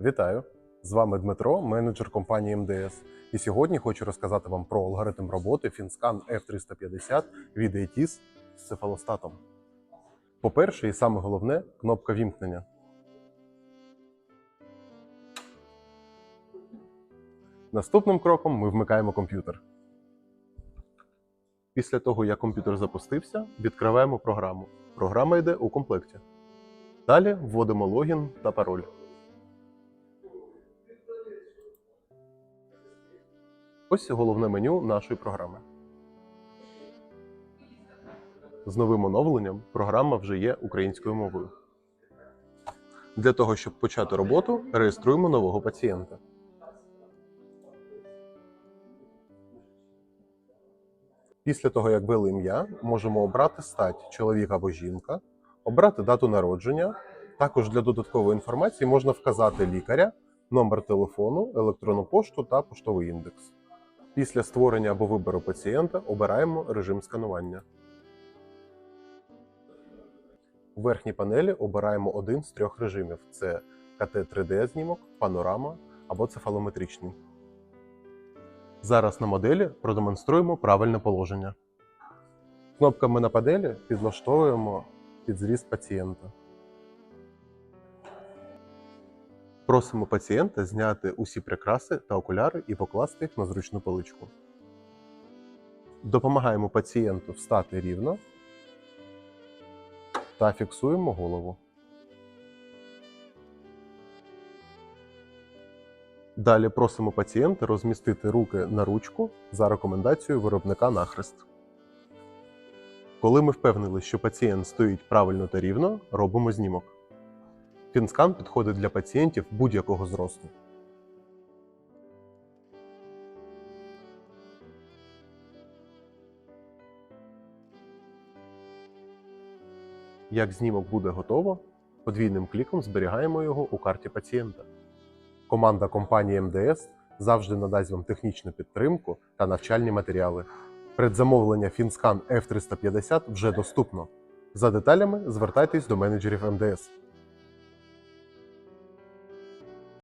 Вітаю! З вами Дмитро, менеджер компанії МДС. І сьогодні хочу розказати вам про алгоритм роботи FinScan F350 від ATIS з цефалостатом. По-перше, і саме головне кнопка вімкнення. Наступним кроком ми вмикаємо комп'ютер. Після того, як комп'ютер запустився, відкриваємо програму. Програма йде у комплекті. Далі вводимо логін та пароль. Ось головне меню нашої програми. З новим оновленням програма вже є українською мовою. Для того, щоб почати роботу, реєструємо нового пацієнта. Після того, як ввели ім'я, можемо обрати стать чоловік або жінка, обрати дату народження. Також для додаткової інформації можна вказати лікаря, номер телефону, електронну пошту та поштовий індекс. Після створення або вибору пацієнта обираємо режим сканування. У верхній панелі обираємо один з трьох режимів: це КТ-3D знімок, панорама або цефалометричний. Зараз на моделі продемонструємо правильне положення. Кнопками на панелі підлаштовуємо під зріст пацієнта. Просимо пацієнта зняти усі прикраси та окуляри і покласти їх на зручну поличку. Допомагаємо пацієнту встати рівно та фіксуємо голову. Далі просимо пацієнта розмістити руки на ручку за рекомендацією виробника нахрест. Коли ми впевнили, що пацієнт стоїть правильно та рівно, робимо знімок. Фінскан підходить для пацієнтів будь-якого зросту. Як знімок буде готово, подвійним кліком зберігаємо його у карті пацієнта. Команда компанії МДС завжди надасть вам технічну підтримку та навчальні матеріали. Предзамовлення FinScan F350 вже доступно. За деталями звертайтесь до менеджерів МДС.